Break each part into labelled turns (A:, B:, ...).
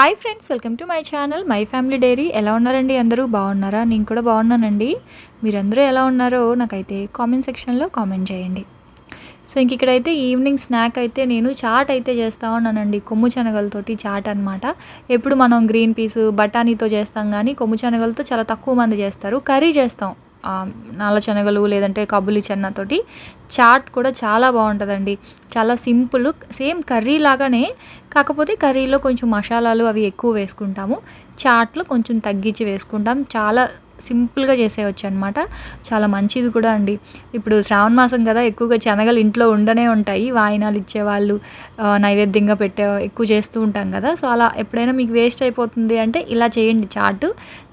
A: Hi friends welcome to my channel my family diary ఎలా ఉన్నారండి అందరూ? బాగున్నారా? నేను కూడా బాగున్నానండి. మీరందరూ ఎలా ఉన్నారో నాకైతే కామెంట్ సెక్షన్లో కామెంట్ చేయండి. సో ఇంక ఇక్కడైతే ఈవినింగ్ స్నాక్ అయితే నేను చాట్ అయితే చేస్తా ఉన్నానండి. కొమ్ము శనగలతోటి చాట్ అనమాట ఎప్పుడు మనం గ్రీన్ పీస్ బఠానీతో చేస్తాం కానీ కొమ్ము శనగలతో చాలా తక్కువ మంది చేస్తారు. కర్రీ చేస్తాం. నల్ల శనగలు లేదంటే కబులి చెన్నతోటి చాట్ కూడా చాలా బాగుంటుందండి. చాలా సింపుల్ సేమ్ కర్రీ లాగానే కాకపోతే కర్రీలో కొంచెం మసాలాలు అవి ఎక్కువ వేసుకుంటాము. చాట్లో కొంచెం తగ్గించి వేసుకుంటాం. చాలా సింపుల్గా చేసేయచ్చు అనమాట చాలా మంచిది కూడా అండి. ఇప్పుడు శ్రావణ మాసం కదా ఎక్కువగా శనగలు ఇంట్లో ఉండనే ఉంటాయి. వాయినాలు ఇచ్చేవాళ్ళు నైవేద్యంగా పెట్టే ఎక్కువ చేస్తూ ఉంటాం కదా. సో అలా ఎప్పుడైనా మీకు వేస్ట్ అయిపోతుంది అంటే ఇలా చేయండి. చాటు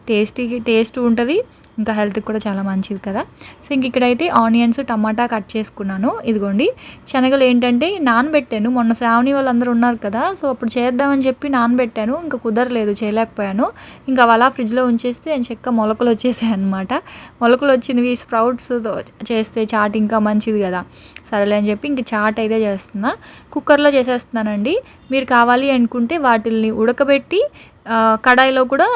A: టేస్టీకి టేస్ట్ ఉంటుంది. ఇంకా హెల్త్కి కూడా చాలా మంచిది కదా. సో ఇంక ఇక్కడైతే ఆనియన్స్ టమాటా కట్ చేసుకున్నాను. ఇదిగోండి. శనగలు ఏంటంటే నానబెట్టాను. మొన్న శ్రావణి వాళ్ళందరూ ఉన్నారు కదా. సో అప్పుడు చేద్దామని చెప్పి నానబెట్టాను. ఇంకా కుదరలేదు చేయలేకపోయాను. ఇంకా అలా ఫ్రిడ్జ్లో ఉంచేస్తే అని చెక్క మొలకలు వచ్చేసాయి అనమాట మొలకలు వచ్చినవి స్ప్రౌట్స్ చేస్తే చాట్ ఇంకా మంచిది కదా. సరేలే అని చెప్పి ఇంక చాట్ అయితే చేస్తున్నా. కుక్కర్లో చేసేస్తున్నానండి. మీరు కావాలి అనుకుంటే వాటిల్ని ఉడకబెట్టి కడాయిలో కూడా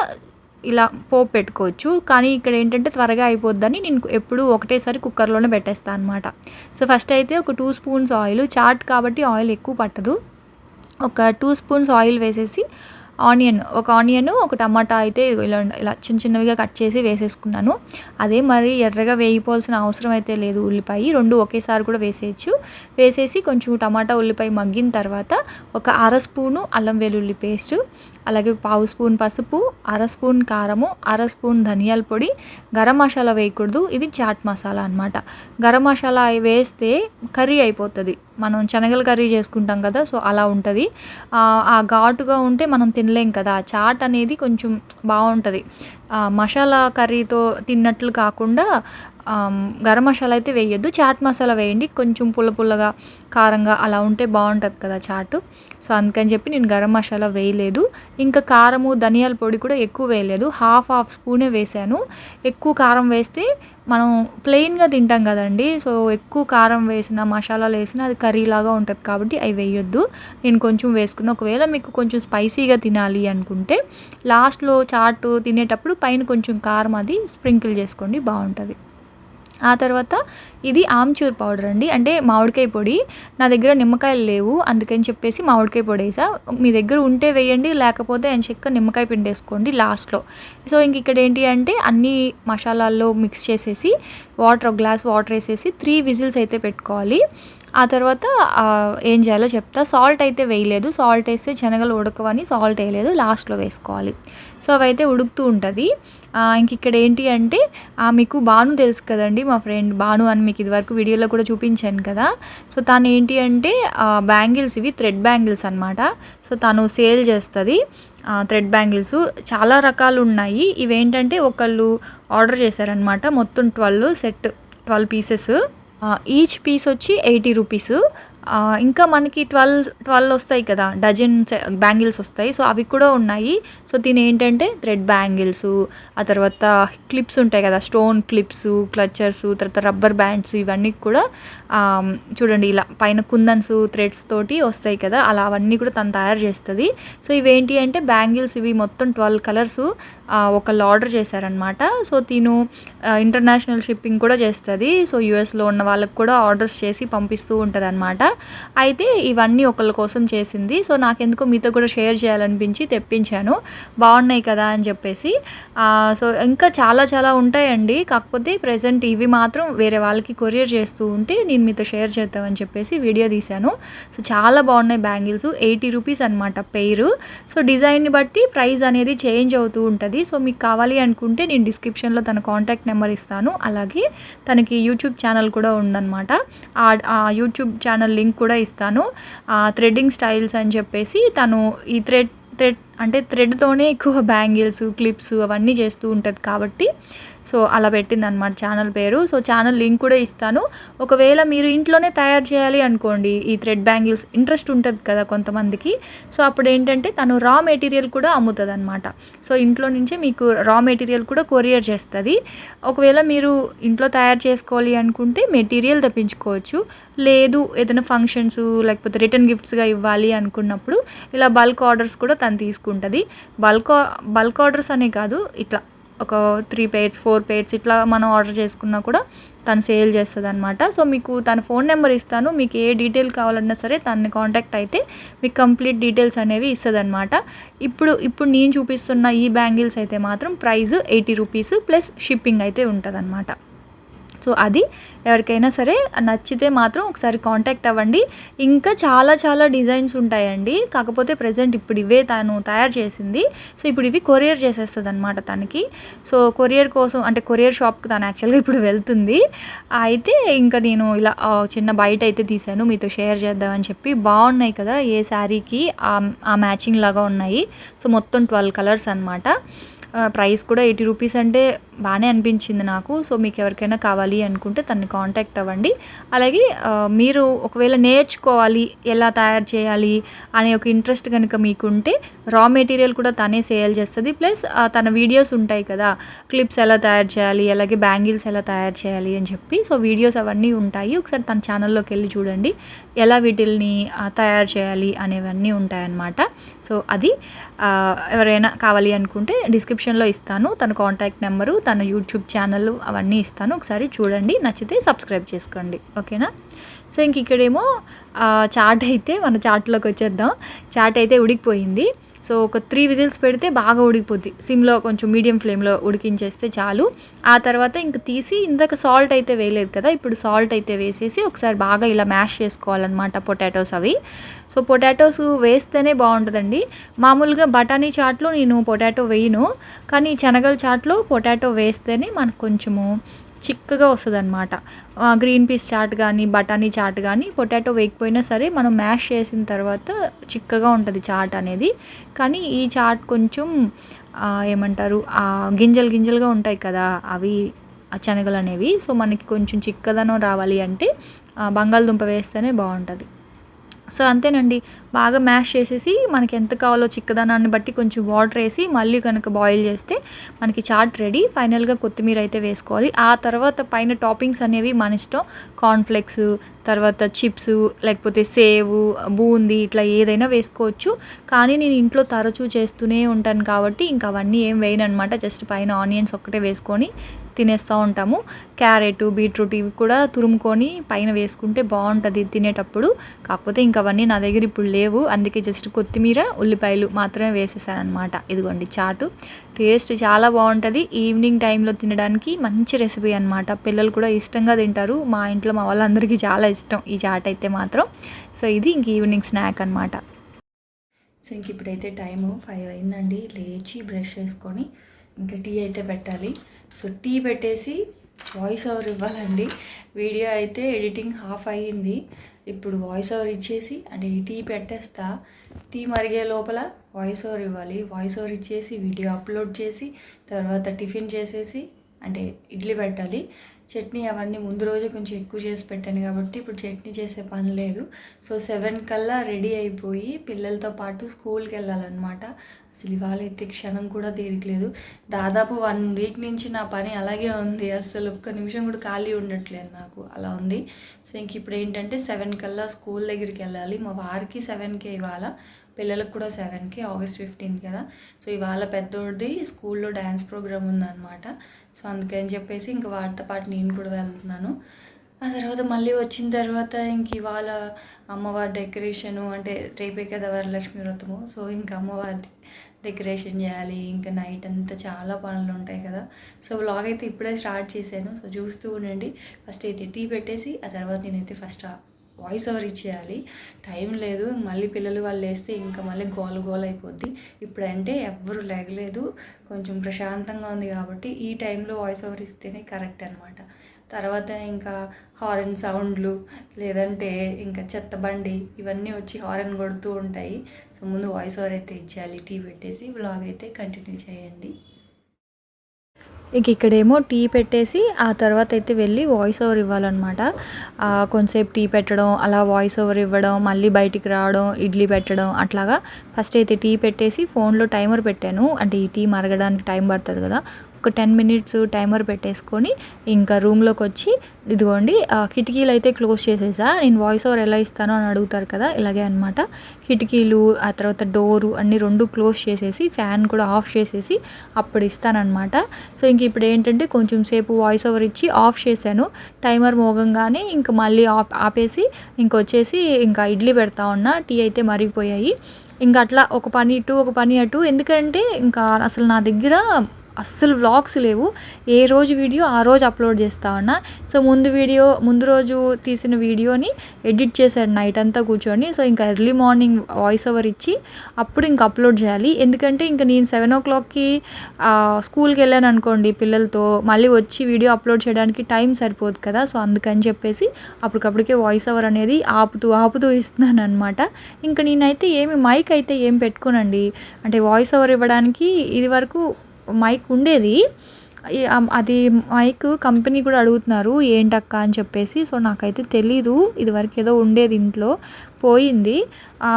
A: ఇలా పోపు పెట్టుకోవచ్చు. కానీ ఇక్కడ ఏంటంటే త్వరగా అయిపోద్దని నేను ఎప్పుడు ఒకటేసారి కుక్కర్లోనే పెట్టేస్తాను అనమాట సో ఫస్ట్ అయితే ఒక టూ స్పూన్స్ ఆయిల్. చాట్ కాబట్టి ఆయిల్ ఎక్కువ పట్టదు. ఒక టూ స్పూన్స్ ఆయిల్ వేసేసి ఆనియన్ ఒక ఆనియన్ ఒక టమాటా అయితే ఇలా ఇలా చిన్న చిన్నవిగా కట్ చేసి వేసేసుకున్నాను. అదే మరి ఎర్రగా వేయిపోవాల్సిన అవసరం అయితే లేదు ఉల్లిపాయ. రెండు ఒకేసారి కూడా వేసేయచ్చు. వేసేసి కొంచెం టమాటా ఉల్లిపాయ మగ్గిన తర్వాత ఒక అర స్పూను అల్లం వెల్లుల్లి పేస్ట్ అలాగే పావు స్పూన్ పసుపు అర స్పూన్ కారము అర స్పూన్ ధనియాల పొడి గరం మసాలా వేయకూడదు. ఇది చాట్ మసాలా అనమాట గరం మసాలా వేస్తే కర్రీ అయిపోతుంది. మనం శనగల కర్రీ చేసుకుంటాం కదా సో అలా ఉంటుంది. ఆ ఘాటుగా ఉంటే మనం తినలేం కదా. చాట్ అనేది కొంచెం బాగుంటుంది. మసాలా కర్రీతో తిన్నట్లు కాకుండా గరం మసాలా అయితే వేయొద్దు. చాట్ మసాలా వేయండి. కొంచెం పుల్ల పుల్లగా కారంగా అలా ఉంటే బాగుంటుంది కదా చాటు. సో అందుకని చెప్పి నేను గరం మసాలా వేయలేదు. ఇంకా కారము ధనియాల పొడి కూడా ఎక్కువ వేయలేదు. హాఫ్ హాఫ్ స్పూనే వేసాను ఎక్కువ కారం వేస్తే మనం ప్లెయిన్గా తింటాం కదండి. సో ఎక్కువ కారం వేసిన మసాలాలు వేసిన అది కర్రీ లాగా ఉంటుంది కాబట్టి అవి వేయొద్దు. నేను కొంచెం వేసుకున్న ఒకవేళ మీకు కొంచెం స్పైసీగా తినాలి అనుకుంటే లాస్ట్లో చాటు తినేటప్పుడు పైన కొంచెం కారం అది స్ప్రింకిల్ చేసుకోండి. బాగుంటుంది. ఆ తర్వాత ఇది ఆమ్చూర్ పౌడర్ అండి. అంటే మామిడికాయ పొడి. నా దగ్గర నిమ్మకాయలు లేవు. అందుకని చెప్పేసి మామిడికాయ పొడి వేసా. మీ దగ్గర ఉంటే వేయండి లేకపోతే అని చెక్క నిమ్మకాయ పిండి వేసుకోండి లాస్ట్లో. సో ఇంక ఇక్కడ ఏంటి అంటే అన్ని మసాలాల్లో మిక్స్ చేసేసి వాటర్ ఒక గ్లాస్ వాటర్ వేసేసి త్రీ విజిల్స్ అయితే పెట్టుకోవాలి. ఆ తర్వాత ఏం చేయాలో చెప్తా. సాల్ట్ అయితే వేయలేదు. సాల్ట్ వేస్తే శనగలు ఉడకవని సాల్ట్ వేయలేదు. లాస్ట్లో వేసుకోవాలి. సో అవైతే ఉడుకుతూ ఉంటుంది. ఇంక ఇక్కడ ఏంటి అంటే మీకు బాను తెలుసు కదండి మా ఫ్రెండ్ బాను అని మీకు ఇదివరకు వీడియోలో కూడా చూపించాను కదా. సో తను ఏంటి అంటే బ్యాంగిల్స్ ఇవి థ్రెడ్ బ్యాంగిల్స్ అనమాట సో తను సేల్ చేస్తుంది థ్రెడ్ బ్యాంగిల్స్. చాలా రకాలు ఉన్నాయి. ఇవేంటంటే ఒకళ్ళు ఆర్డర్ చేశారనమాట మొత్తం twelve set twelve pieces. Each piece వచ్చి ఎయిటీ రూపీస్. ఇంకా మనకి ట్వెల్వ్ ట్వెల్వ్ వస్తాయి కదా డజన్ బ్యాంగిల్స్ వస్తాయి. సో అవి కూడా ఉన్నాయి. సో దీని ఏంటంటే థ్రెడ్ బ్యాంగిల్స్ ఆ తర్వాత క్లిప్స్ ఉంటాయి కదా స్టోన్ క్లిప్స్ క్లచర్స్ తర్వాత రబ్బర్ బ్యాండ్స్ ఇవన్నీ కూడా చూడండి ఇలా పైన కుందన్స్ థ్రెడ్స్ తోటి వస్తాయి కదా అలా అవన్నీ కూడా తను తయారు చేస్తుంది. సో ఇవేంటి అంటే బ్యాంగిల్స్ ఇవి మొత్తం ట్వెల్వ్ కలర్స్ ఒకళ్ళు ఆర్డర్ చేశారనమాట సో తిను ఇంటర్నేషనల్ షిప్పింగ్ కూడా చేస్తుంది. సో యూఎస్లో ఉన్న వాళ్ళకి కూడా ఆర్డర్స్ చేసి పంపిస్తూ ఉంటుంది అనమాట అయితే ఇవన్నీ ఒకళ్ళ కోసం చేసింది. సో నాకెందుకో మీతో కూడా షేర్ చేయాలనిపించి తెప్పించాను. బాగున్నాయి కదా అని చెప్పేసి. సో ఇంకా చాలా చాలా ఉంటాయండి. కాకపోతే ప్రజెంట్ ఇవి మాత్రం వేరే వాళ్ళకి కొరియర్ చేస్తూ ఉంటే నేను మీతో షేర్ చేద్దామని చెప్పేసి వీడియో తీశాను. సో చాలా బాగున్నాయి బ్యాంగిల్స్. ఎయిటీ రూపీస్ అనమాట పెయిర్ సో డిజైన్ని బట్టి ప్రైస్ అనేది చేంజ్ అవుతూ ఉంటుంది. సో మీకు కావాలి అనుకుంటే నేను డిస్క్రిప్షన్లో తన కాంటాక్ట్ నెంబర్ ఇస్తాను. అలాగే తనకి యూట్యూబ్ ఛానల్ కూడా ఉందన్నమాట. ఆ యూట్యూబ్ ఛానల్ లింక్ కూడా ఇస్తాను. థ్రెడ్డింగ్ స్టైల్స్ అని చెప్పేసి తను ఈ థ్రెడ్ థ్రెడ్ అంటే థ్రెడ్తోనే ఎక్కువ బ్యాంగిల్స్ క్లిప్స్ అవన్నీ చేస్తూ ఉంటుంది కాబట్టి సో అలా పెట్టింది అనమాట ఛానల్ పేరు. సో ఛానల్ లింక్ కూడా ఇస్తాను. ఒకవేళ మీరు ఇంట్లోనే తయారు చేయాలి అనుకోండి ఈ థ్రెడ్ బ్యాంగిల్స్ ఇంట్రెస్ట్ ఉంటుంది కదా కొంతమందికి. సో అప్పుడు ఏంటంటే తను రా మెటీరియల్ కూడా అమ్ముతుంది అనమాట సో ఇంట్లో నుంచే మీకు రా మెటీరియల్ కూడా కొరియర్ చేస్తుంది. ఒకవేళ మీరు ఇంట్లో తయారు చేసుకోవాలి అనుకుంటే మెటీరియల్ తెప్పించుకోవచ్చు. లేదు ఏదైనా ఫంక్షన్స్ లేకపోతే రిటర్న్ గిఫ్ట్స్గా ఇవ్వాలి అనుకున్నప్పుడు ఇలా బల్క్ ఆర్డర్స్ కూడా తను తీసుకుంటుంది. బల్క్ బల్క్ ఆర్డర్స్ అనే కాదు ఇట్లా ఒక త్రీ పేర్స్ ఫోర్ పేర్స్ ఇట్లా మనం ఆర్డర్ చేసుకున్నా కూడా తను సేల్ చేస్తుంది అనమాట సో మీకు తన ఫోన్ నెంబర్ ఇస్తాను. మీకు ఏ డీటెయిల్ కావాలన్నా సరే తనని కాంటాక్ట్ అయితే మీకు కంప్లీట్ డీటెయిల్స్ అనేవి ఇస్తుంది అనమాట ఇప్పుడు ఇప్పుడు నేను చూపిస్తున్న ఈ బ్యాంగిల్స్ అయితే మాత్రం price eighty rupees plus shipping అయితే ఉంటుంది సో అది ఎవరికైనా సరే నచ్చితే మాత్రం ఒకసారి కాంటాక్ట్ అవ్వండి. ఇంకా చాలా చాలా డిజైన్స్ ఉంటాయండి. కాకపోతే ప్రజెంట్ ఇప్పుడు ఇవే తను తయారు చేసింది. సో ఇప్పుడు ఇవి కొరియర్ చేసేస్తుంది అనమాట తనకి. సో కొరియర్ కోసం అంటే కొరియర్ షాప్కి తను యాక్చువల్గా ఇప్పుడు వెళ్తుంది. అయితే ఇంకా నేను ఇలా చిన్న బయట అయితే తీసాను మీతో షేర్ చేద్దామని చెప్పి బాగున్నాయి కదా ఏ శారీకి ఆ మ్యాచింగ్ లాగా ఉన్నాయి. సో మొత్తం ట్వెల్వ్ కలర్స్ అనమాట ప్రైస్ కూడా ఎయిటీ రూపీస్ అంటే బాగానే అనిపించింది నాకు. సో మీకు ఎవరికైనా కావాలి అనుకుంటే తనని కాంటాక్ట్ అవ్వండి. అలాగే మీరు ఒకవేళ నేర్చుకోవాలి ఎలా తయారు చేయాలి అనే ఒక ఇంట్రెస్ట్ కనుక మీకుంటే రా మెటీరియల్ కూడా తనే సేల్ చేస్తుంది. ప్లస్ తన వీడియోస్ ఉంటాయి కదా క్లిప్స్ ఎలా తయారు చేయాలి అలాగే బ్యాంగిల్స్ ఎలా తయారు చేయాలి అని చెప్పి. సో వీడియోస్ అవన్నీ ఉంటాయి. ఒకసారి తన ఛానల్లోకి వెళ్ళి చూడండి. ఎలా వీటిల్ని తయారు చేయాలి అనేవన్నీ ఉంటాయన్నమాట. సో అది. ఎవరైనా కావాలి అనుకుంటే డిస్క్రిప్షన్లో ఇస్తాను. తన కాంటాక్ట్ నెంబరు తన యూట్యూబ్ ఛానల్ అవన్నీ ఇస్తాను. ఒకసారి చూడండి. నచ్చితే సబ్స్క్రైబ్ చేసుకోండి. ఓకేనా? సో ఇంక ఇక్కడేమో చాట్ అయితే మన చాట్లోకి వచ్చేద్దాం. చాట్ అయితే ఉడికిపోయింది. సో ఒక త్రీ విజిల్స్ పెడితే బాగా ఉడికిపోద్ది. సిమ్లో కొంచెం మీడియం ఫ్లేమ్లో ఉడికించేస్తే చాలు. ఆ తర్వాత ఇంక తీసి ఇందాక సాల్ట్ అయితే వేయలేదు కదా ఇప్పుడు సాల్ట్ అయితే వేసేసి ఒకసారి బాగా ఇలా మ్యాష్ చేసుకోవాలన్నమాట పొటాటోస్ అవి. సో పొటాటోస్ వేస్తేనే బాగుంటుందండి. మామూలుగా బఠానీ చాట్లో నేను పొటాటో వేయను కానీ శనగల చాట్లో పొటాటో వేస్తేనే మనకు కొంచెము చిక్కగా వస్తుంది అనమాట గ్రీన్ పీస్ చాట్ కానీ బఠానీ చాట్ కానీ పొటాటో వేయకపోయినా సరే మనం మ్యాష్ చేసిన తర్వాత చిక్కగా ఉంటుంది చాట్ అనేది. కానీ ఈ చాట్ కొంచెం ఏమంటారు గింజలు గింజలుగా ఉంటాయి కదా అవి శనగలు అనేవి. సో మనకి కొంచెం చిక్కదనం రావాలి అంటే బంగాళదుంప వేస్తేనే బాగుంటుంది. సో అంతేనండి. బాగా మ్యాష్ చేసేసి మనకి ఎంత కావాలో చిక్కదనాన్ని బట్టి కొంచెం వాటర్ వేసి మళ్ళీ కనుక బాయిల్ చేస్తే మనకి చాట్ రెడీ. ఫైనల్గా కొత్తిమీర అయితే వేసుకోవాలి. ఆ తర్వాత పైన టాపింగ్స్ అనేవి మన ఇష్టం. కార్న్ఫ్లెక్స్ తర్వాత చిప్స్ లేకపోతే సేవు బూందీ ఇట్లా ఏదైనా వేసుకోవచ్చు. కానీ నేను ఇంట్లో తరచూ చేస్తూనే ఉంటాను కాబట్టి ఇంకా అవన్నీ ఏం వేయను అనమాట జస్ట్ పైన ఆనియన్స్ ఒక్కటే వేసుకొని తినేస్తూ ఉంటాము. క్యారెట్ బీట్రూట్ ఇవి కూడా తురుముకొని పైన వేసుకుంటే బాగుంటుంది తినేటప్పుడు. కాకపోతే ఇంకా అవన్నీ నా దగ్గర ఇప్పుడు లేవు. అందుకే జస్ట్ కొత్తిమీర ఉల్లిపాయలు మాత్రమే వేసేసానమాట ఇదిగోండి చాటు. టేస్ట్ చాలా బాగుంటుంది. ఈవినింగ్ టైంలో తినడానికి మంచి రెసిపీ అనమాట పిల్లలు కూడా ఇష్టంగా తింటారు. మా ఇంట్లో మా వాళ్ళందరికీ చాలా ఇష్టం ఈ చాట్ అయితే మాత్రం. సో ఇది ఇంక ఈవినింగ్ స్నాక్ అనమాట సో ఇంక ఇప్పుడైతే టైము ఫైవ్ అయిందండి. లేచి బ్రష్ చేసుకొని ఇంకా టీ అయితే పెట్టాలి. సో టీ పెట్టేసి వాయిస్ ఓవర్ ఇవ్వాలండి. వీడియో అయితే ఎడిటింగ్ హాఫ్ అయ్యింది. ఇప్పుడు వాయిస్ ఓవర్ ఇచ్చేసి అంటే ఈ టీ పెట్టేస్తా. టీ మరిగే లోపల వాయిస్ ఓవర్ ఇవ్వాలి. వాయిస్ ఓవర్ ఇచ్చేసి వీడియో అప్లోడ్ చేసి తర్వాత టిఫిన్ చేసేసి అంటే ఇడ్లీ పెట్టాలి. చట్నీ అవన్నీ ముందు రోజు కొంచెం ఎక్కువ చేసి పెట్టాను కాబట్టి ఇప్పుడు చట్నీ చేసే పని లేదు. సో సెవెన్ కల్లా రెడీ అయిపోయి పిల్లలతో పాటు స్కూల్కి వెళ్ళాలన్నమాట. అసలు ఇవాళ అయితే క్షణం కూడా తీరట్లేదు దాదాపు వన్ వీక్ నుంచి నా పని అలాగే ఉంది. అసలు ఒక్క నిమిషం కూడా ఖాళీ ఉండట్లేదు నాకు. అలా ఉంది. సో ఇంక ఇప్పుడు ఏంటంటే సెవెన్ కల్లా స్కూల్ దగ్గరికి వెళ్ళాలి. మా వారికి సెవెన్కే ఇవాళ. పిల్లలకు కూడా సెవెన్కి ఆగస్ట్ ఫిఫ్టీన్త్ కదా. సో ఇవాళ పెద్దోడిది స్కూల్లో డ్యాన్స్ ప్రోగ్రామ్ ఉందన్నమాట. సో అందుకని చెప్పేసి ఇంక వాటితో పాటు నేను కూడా వెళ్తున్నాను. ఆ తర్వాత మళ్ళీ వచ్చిన తర్వాత ఇంక ఇవాళ అమ్మవారి డెకరేషను అంటే రేపే కదా వరలక్ష్మి వ్రతము. సో ఇంకా అమ్మవారి డెకరేషన్ చేయాలి ఇంకా నైట్ అంతా చాలా పనులు ఉంటాయి కదా. సో వ్లాగ్ అయితే ఇప్పుడే స్టార్ట్ చేశాను. సో చూస్తూ ఉండండి. ఫస్ట్ అయితే టీ పెట్టేసి ఆ తర్వాత నేనైతే ఫస్ట్ వాయిస్ ఓవర్ ఇచ్చేయాలి. టైం లేదు. మళ్ళీ పిల్లలు వాళ్ళు వేస్తే ఇంకా మళ్ళీ గోల గోల అయిపోద్ది. ఇప్పుడంటే ఎవ్వరు లేగలేదు. కొంచెం ప్రశాంతంగా ఉంది కాబట్టి ఈ టైంలో వాయిస్ ఓవర్ ఇస్తేనే కరెక్ట్ అనమాట తర్వాత ఇంకా హారన్ సౌండ్లు లేదంటే ఇంకా చెత్త బండి ఇవన్నీ వచ్చి హారన్ కొడుతూ ఉంటాయి. సో ముందు వాయిస్ ఓవర్ అయితే ఇచ్చేయాలి టీ పెట్టేసి బ్లాగ్ అయితే కంటిన్యూ చేయండి. ఇంక ఇక్కడేమో టీ పెట్టేసి ఆ తర్వాత అయితే వెళ్ళి వాయిస్ ఓవర్ ఇవ్వాలన్నమాట. కొంతసేపు టీ పెట్టడం అలా వాయిస్ ఓవర్ ఇవ్వడం మళ్ళీ బయటికి రావడం ఇడ్లీ పెట్టడం అట్లాగా. ఫస్ట్ అయితే టీ పెట్టేసి ఫోన్లో టైమర్ పెట్టాను. అంటే ఈ టీ మరగడానికి టైం పడుతుంది కదా. ఒక టెన్ మినిట్స్ టైమర్ పెట్టేసుకొని ఇంకా రూమ్లోకి వచ్చి ఇదిగోండి కిటికీలు అయితే క్లోజ్ చేసేసా నేను వాయిస్ ఓవర్ ఎలా ఇస్తానో అని అడుగుతారు కదా ఇలాగే అనమాట కిటికీలు ఆ తర్వాత డోరు అన్ని రెండు క్లోజ్ చేసేసి ఫ్యాన్ కూడా ఆఫ్ చేసేసి అప్పుడు ఇస్తానమాట సో ఇంక ఇప్పుడు ఏంటంటే కొంచెం సేపు వాయిస్ ఓవర్ ఇచ్చి ఆఫ్ చేశాను. టైమర్ మోగంగానే ఇంక మళ్ళీ ఆఫ్ ఆపేసి ఇంకొచ్చేసి ఇంకా ఇడ్లీ పెడతా ఉన్నా టీ అయితే మరిగిపోయాయి. ఇంకా అట్లా ఒక పని ఇటు ఒక పని అటు ఎందుకంటే ఇంకా అసలు నా దగ్గర అస్సలు వ్లాగ్స్ లేవు. ఏ రోజు వీడియో ఆ రోజు అప్లోడ్ చేస్తా ఉన్నా. సో ముందు వీడియో ముందు రోజు తీసిన వీడియోని ఎడిట్ చేశాడు నైట్ అంతా కూర్చొని. సో ఇంకా ఎర్లీ మార్నింగ్ వాయిస్ ఓవర్ ఇచ్చి అప్పుడు ఇంకా అప్లోడ్ చేయాలి. ఎందుకంటే ఇంకా నేను సెవెన్ ఓ క్లాక్కి స్కూల్కి వెళ్ళాను అనుకోండి పిల్లలతో. మళ్ళీ వచ్చి వీడియో అప్లోడ్ చేయడానికి టైం సరిపోదు కదా. సో అందుకని చెప్పేసి అప్పటికప్పటికే వాయిస్ ఓవర్ అనేది ఆపుతూ ఆపుతూ ఇస్తున్నాను అనమాట ఇంకా నేనైతే ఏమి మైక్ అయితే ఏం పెట్టుకోనండి. అంటే వాయిస్ ఓవర్ ఇవ్వడానికి ఇది వరకు మైక్ ఉండేది. అది మైక్ కంపెనీ కూడా అడుగుతున్నారు ఏంటక్క? అని చెప్పేసి. సో నాకైతే తెలీదు. ఇదివరకు ఏదో ఉండేది ఇంట్లో. పోయింది.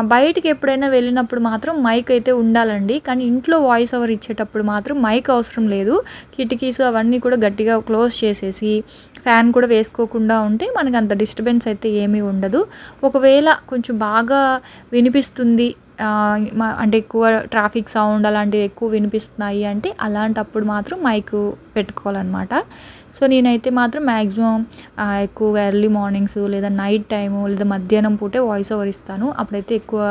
A: బయటికి ఎప్పుడైనా వెళ్ళినప్పుడు మాత్రం మైక్ అయితే ఉండాలండి. కానీ ఇంట్లో వాయిస్ ఓవర్ ఇచ్చేటప్పుడు మాత్రం మైక్ అవసరం లేదు. కిటికీస్ అవన్నీ కూడా గట్టిగా క్లోజ్ చేసేసి ఫ్యాన్ కూడా వేసుకోకుండా ఉంటే మనకు అంత డిస్టర్బెన్స్ అయితే ఏమీ ఉండదు. ఒకవేళ కొంచెం బాగా వినిపిస్తుంది అంటే ఎక్కువ ట్రాఫిక్ సౌండ్ అలాంటివి ఎక్కువ వినిపిస్తున్నాయి అంటే అలాంటప్పుడు మాత్రం మైక్ పెట్టుకోవాలన్నమాట. సో నేనైతే మాత్రం మ్యాక్సిమం ఎక్కువ ఎర్లీ మార్నింగ్స్ లేదా నైట్ టైము లేదా మధ్యాహ్నం పూటే వాయిస్ ఓవర్ ఇస్తాను. అప్పుడైతే ఎక్కువ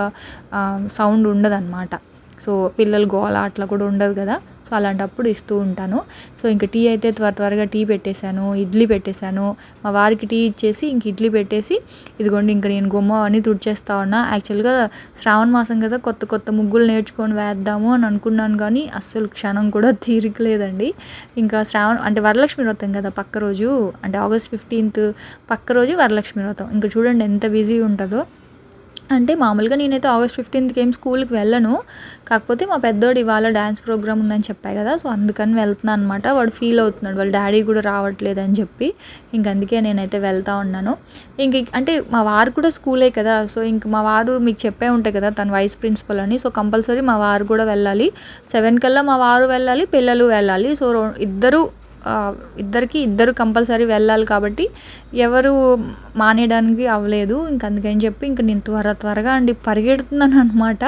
A: సౌండ్ ఉండదన్నమాట. సో పిల్లలు గోల అట్లా కూడా ఉండదు కదా. సో అలాంటప్పుడు ఇస్తూ ఉంటాను. సో ఇంక టీ అయితే త్వర త్వరగా టీ పెట్టేశాను ఇడ్లీ పెట్టేశాను. మా వారికి టీ ఇచ్చేసి ఇంక ఇడ్లీ పెట్టేసి ఇదిగోండి ఇంక నేను గుమ్మ అన్నీ తుడిచేస్తా ఉన్నా. యాక్చువల్గా శ్రావణ మాసం కదా కొత్త కొత్త ముగ్గులు నేర్చుకొని వేద్దాము అని అనుకున్నాను కానీ అస్సలు క్షణం కూడా తీరికలేదండి. ఇంకా శ్రావణ అంటే వరలక్ష్మి వ్రతం కదా పక్క రోజు అంటే ఆగస్ట్ ఫిఫ్టీన్త్ పక్క రోజు వరలక్ష్మి వ్రతం. ఇంకా చూడండి ఎంత బిజీ ఉంటుందో. అంటే మామూలుగా నేనైతే ఆగస్ట్ ఫిఫ్టీన్త్కి ఏం స్కూల్కి వెళ్ళను. కాకపోతే మా పెద్దోడు ఇవాళ డ్యాన్స్ ప్రోగ్రామ్ ఉందని చెప్పాయి కదా సో అందుకని వెళ్తున్నాను అనమాట వాడు ఫీల్ అవుతున్నాడు వాళ్ళ డాడీ కూడా రావట్లేదు అని చెప్పి. ఇంక అందుకే నేనైతే వెళ్తా ఉన్నాను. ఇంక అంటే మా వారు కూడా స్కూలే కదా సో ఇంక మా వారు మీకు చెప్పే ఉంటాయి కదా తను వైస్ ప్రిన్సిపల్ అని. సో కంపల్సరీ మా వారు కూడా వెళ్ళాలి. సెవెన్ కల్లా మా వారు వెళ్ళాలి పిల్లలు వెళ్ళాలి. సో రో- ఇద్దరు ఇద్దరికి ఇద్దరు కంపల్సరీ వెళ్ళాలి కాబట్టి ఎవరు మానేయడానికి అవ్వలేదు. ఇంక అందుకని చెప్పి ఇంక నేను త్వర త్వరగా అండి పరిగెడుతున్నాను అనమాట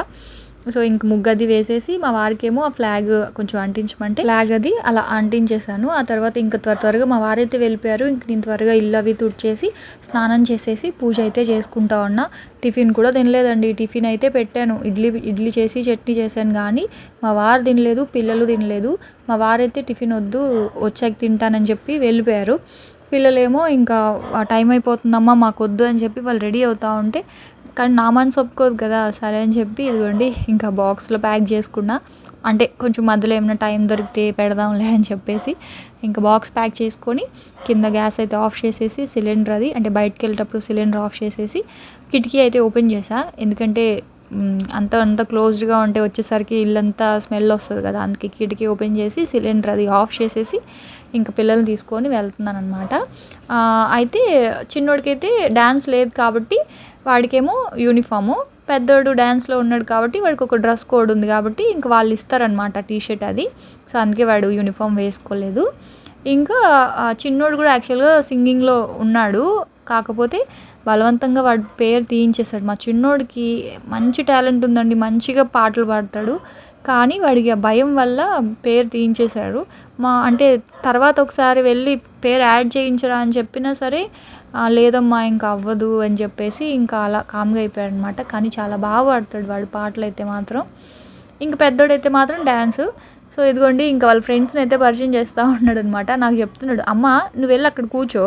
A: సో ఇంక ముగ్గు అది వేసేసి మా వారికేమో ఆ ఫ్లాగ్ కొంచెం అంటించమంటే ఫ్లాగ్ అది అలా అంటించేసాను ఆ తర్వాత ఇంకా త్వర త్వరగా మా వారైతే వెళ్ళిపోయారు. ఇంక నేను త్వరగా ఇల్లు అవి తుడిచేసి స్నానం చేసేసి పూజ అయితే చేసుకుంటా ఉన్నా. టిఫిన్ కూడా తినలేదండి. టిఫిన్ అయితే పెట్టాను. ఇడ్లీ ఇడ్లీ చేసి చట్నీ చేశాను కానీ మా వారు తినలేదు పిల్లలు తినలేదు. మా వారైతే టిఫిన్ వద్దు వచ్చాక తింటానని చెప్పి వెళ్ళిపోయారు. పిల్లలేమో ఇంకా టైం అయిపోతుందమ్మా మాకు వద్దు అని చెప్పి వాళ్ళు రెడీ అవుతూ ఉంటే కానీ నా మనసు ఒప్పుకోదు కదా సరే అని చెప్పి ఇదిగోండి ఇంకా బాక్స్లో ప్యాక్ చేసుకున్నా. అంటే కొంచెం మధ్యలో ఏమైనా టైం దొరికితే పెడదాంలే అని చెప్పేసి ఇంకా బాక్స్ ప్యాక్ చేసుకొని కింద గ్యాస్ అయితే ఆఫ్ చేసేసి సిలిండర్ అది అంటే బయటకు వెళ్ళేటప్పుడు సిలిండర్ ఆఫ్ చేసేసి కిటికీ అయితే ఓపెన్ చేసా ఎందుకంటే అంత అంత క్లోజ్డ్గా ఉంటే వచ్చేసరికి ఇల్లంతా స్మెల్ వస్తుంది కదా అందుకే కిటికీ ఓపెన్ చేసి సిలిండర్ అది ఆఫ్ చేసేసి ఇంకా పిల్లల్ని తీసుకొని వెళ్తున్నాను అనమాట అయితే చిన్నోడికైతే డ్యాన్స్ లేదు కాబట్టి వాడికేమో యూనిఫాము పెద్దోడు డ్యాన్స్లో ఉన్నాడు కాబట్టి వాడికి ఒక డ్రెస్ కోడ్ ఉంది కాబట్టి ఇంకా వాళ్ళు ఇస్తారనమాట టీ షర్ట్ అది. సో అందుకే వాడు యూనిఫామ్ వేసుకోలేదు. ఇంకా చిన్నోడు కూడా యాక్చువల్గా సింగింగ్లో ఉన్నాడు. కాకపోతే బలవంతంగా వాడి పేరు తీయించేశాడు. మా చిన్నోడికి మంచి టాలెంట్ ఉందండి. మంచిగా పాటలు పాడతాడు. కానీ వాడికి ఆ భయం వల్ల పేరు తీయించేశారు. మా అంటే తర్వాత ఒకసారి వెళ్ళి పేరు యాడ్ చేయించరా అని చెప్పినా సరే లేదమ్మా ఇంకా అవ్వదు అని చెప్పేసి ఇంకా అలా కామ్గా అయిపోయాడు అనమాట కానీ చాలా బాగా పాడతాడు వాడు పాటలు అయితే మాత్రం. ఇంకా పెద్దోడైతే మాత్రం డ్యాన్స్. సో ఇదిగోండి ఇంకా వాళ్ళ ఫ్రెండ్స్ని అయితే పరిచయం చేస్తూ ఉన్నాడు అనమాట నాకు చెప్తున్నాడు అమ్మ నువ్వు వెళ్ళి అక్కడ కూర్చో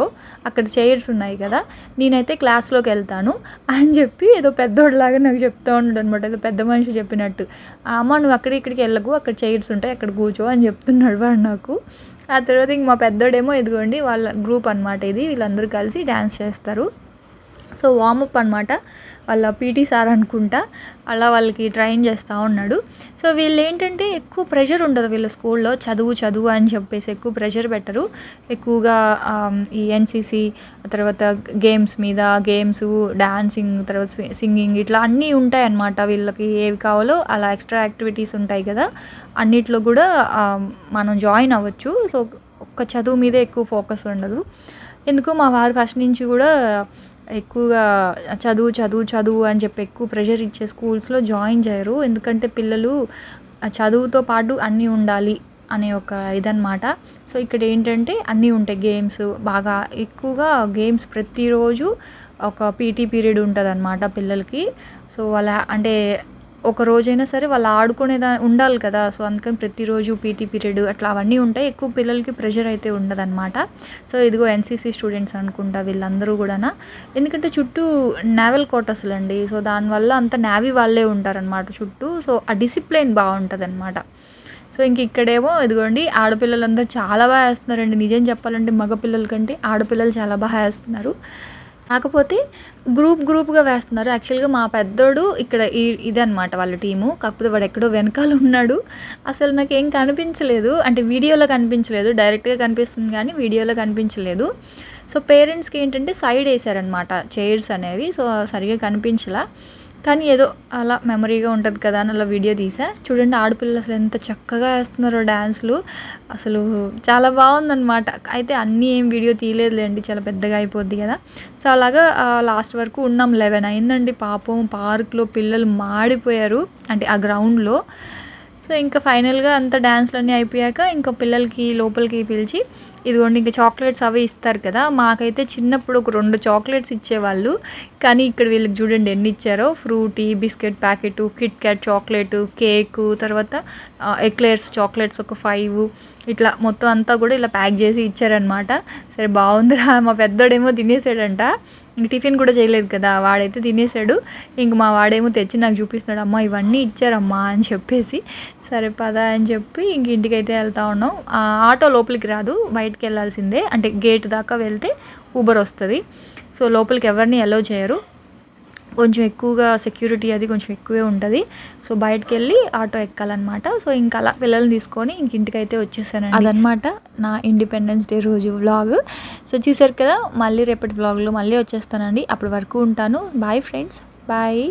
A: అక్కడ చైర్స్ ఉన్నాయి కదా నేనైతే క్లాస్లోకి వెళ్తాను అని చెప్పి ఏదో పెద్దోడిలాగా నాకు చెప్తూ ఉన్నాడు అనమాట ఏదో పెద్ద మనిషి చెప్పినట్టు. అమ్మ నువ్వు అక్కడ ఇక్కడికి వెళ్ళకు అక్కడ చైర్స్ ఉంటాయి అక్కడ కూర్చో అని చెప్తున్నాడు వాడు నాకు. ఆ తర్వాత ఇంక మా పెద్దోడేమో ఇదిగోండి వాళ్ళ గ్రూప్ అనమాట ఇది వీళ్ళందరూ కలిసి డ్యాన్స్ చేస్తారు. సో వామప్ అనమాట వాళ్ళ పీటీ సార్ అనుకుంటా అలా వాళ్ళకి ట్రైన్ చేస్తూ ఉన్నాడు. సో వీళ్ళు ఏంటంటే ఎక్కువ ప్రెషర్ ఉండదు వీళ్ళ స్కూల్లో. చదువు చదువు అని చెప్పేసి ఎక్కువ ప్రెషర్ పెట్టరు. ఎక్కువగా ఈ ఎన్సీసీ తర్వాత గేమ్స్ మీద గేమ్స్ డాన్సింగ్ తర్వాత సింగింగ్ ఇట్లా అన్నీ ఉంటాయి అన్నమాట వీళ్ళకి ఏవి కావాలో అలా ఎక్స్ట్రా యాక్టివిటీస్ ఉంటాయి కదా. అన్నిట్లో కూడా మనం జాయిన్ అవ్వచ్చు. సో ఒక్క చదువు మీదే ఎక్కువ ఫోకస్ ఉండదు. ఎందుకు మా వారు ఫస్ట్ నుంచి కూడా ఎక్కువగా చదువు చదువు చదువు అని చెప్పి ఎక్కువ ప్రెషర్ ఇచ్చే స్కూల్స్లో జాయిన్ చేయరు. ఎందుకంటే పిల్లలు చదువుతో పాటు అన్నీ ఉండాలి అనే ఒక ఇదనమాట సో ఇక్కడ ఏంటంటే అన్నీ ఉంటాయి గేమ్స్. బాగా ఎక్కువగా గేమ్స్ ప్రతిరోజు ఒక పీటీ పీరియడ్ ఉంటుంది అనమాట పిల్లలకి. సో వాళ్ళ అంటే ఒక రోజైనా సరే వాళ్ళు ఆడుకునేదా ఉండాలి కదా. సో అందుకని ప్రతిరోజు పీటీ పీరియడ్ అట్లా అవన్నీ ఉంటాయి. ఎక్కువ పిల్లలకి ప్రెషర్ అయితే ఉండదన్నమాట. సో ఇదిగో ఎన్సీసీ స్టూడెంట్స్ అనుకుంటా వీళ్ళందరూ కూడా ఎందుకంటే చుట్టూ నేవల్ క్వార్టర్స్లు అండి సో దానివల్ల అంత నేవీ వాళ్ళే ఉంటారనమాట చుట్టూ. సో ఆ డిసిప్లిన్ బాగుంటుంది అనమాట సో ఇంక ఇక్కడేమో ఇదిగోండి ఆడపిల్లలందరూ చాలా బాగా వేస్తున్నారండి. నిజం చెప్పాలంటే మగపిల్లల కంటే ఆడపిల్లలు చాలా బాగా వేస్తున్నారు. కాకపోతే గ్రూప్ గ్రూప్గా వేస్తున్నారు. యాక్చువల్గా మా పెద్దోడు ఇక్కడ ఈ ఇదన్నమాట వాళ్ళ టీము. కాకపోతే వాడు ఎక్కడో వెనకాల ఉన్నాడు. అసలు నాకు ఏం కనిపించలేదు. అంటే వీడియోలో కనిపించలేదు. డైరెక్ట్గా కనిపిస్తుంది కానీ వీడియోలో కనిపించలేదు. సో పేరెంట్స్కి ఏంటంటే సైడ్ వేసారనమాట చైర్స్ అనేవి. సో సరిగా కనిపించలా. కానీ ఏదో అలా మెమరీగా ఉంటుంది కదా అని అలా వీడియో తీసా. చూడండి ఆడపిల్లలు అసలు ఎంత చక్కగా వేస్తున్నారో డ్యాన్స్లు అసలు చాలా బాగుందన్నమాట. అయితే అన్నీ ఏం వీడియో తీయలేదులేండి చాలా పెద్దగా అయిపోద్ది కదా. సో అలాగా లాస్ట్ వరకు ఉన్నాం లెవెన్ అయిందండి పాపం. పార్క్లో పిల్లలు మాడిపోయారు అంటే ఆ గ్రౌండ్లో. సో ఇంకా ఫైనల్గా అంత డ్యాన్స్లన్నీ అయిపోయాక ఇంకా పిల్లలకి లోపలికి పిలిచి ఇదిగోండి ఇంకా చాక్లెట్స్ అవి ఇస్తారు కదా. మాకైతే చిన్నప్పుడు ఒక రెండు చాక్లెట్స్ ఇచ్చేవాళ్ళు. కానీ ఇక్కడ వీళ్ళకి చూడండి ఎన్ని ఇచ్చారో. Frooti biscuit packet Kit Kat chocolate cake తర్వాత ఎక్లేర్స్ చాక్లెట్స్ ఒక ఫైవ్. ఇట్లా మొత్తం అంతా కూడా ఇలా ప్యాక్ చేసి ఇచ్చారనమాట సరే బాగుందిరా. మా పెద్దోడేమో తినేసాడంట. ఇంక టిఫిన్ కూడా చేయలేదు కదా. వాడైతే తినేసాడు. ఇంక మా వాడేమో తెచ్చి నాకు చూపిస్తున్నాడు. అమ్మ ఇవన్నీ ఇచ్చారమ్మా అని చెప్పేసి. సరే పదా అని చెప్పి ఇంక ఇంటికి అయితే వెళ్తా ఉన్నాం. ఆటో లోపలికి రాదు. సైడ్కి వెళ్ళాల్సిందే. అంటే గేట్ దాకా వెళ్తే ఊబర్ వస్తుంది. సో లోపలికి ఎవరిని అలో చేయరు. కొంచెం ఎక్కువగా సెక్యూరిటీ అది కొంచెం ఎక్కువే ఉంటుంది. సో బయటకు వెళ్ళి ఆటో ఎక్కాలన్నమాట. సో ఇంకా అలా పిల్లల్ని తీసుకొని ఇంక ఇంటికైతే వచ్చేసాను అదనమాట నా ఇండిపెండెన్స్ డే రోజు వ్లాగ్ సో చూసారు కదా మళ్ళీ రేపటి వ్లాగ్లో మళ్ళీ వచ్చేస్తానండి. అప్పటి వరకు ఉంటాను. Bye friends bye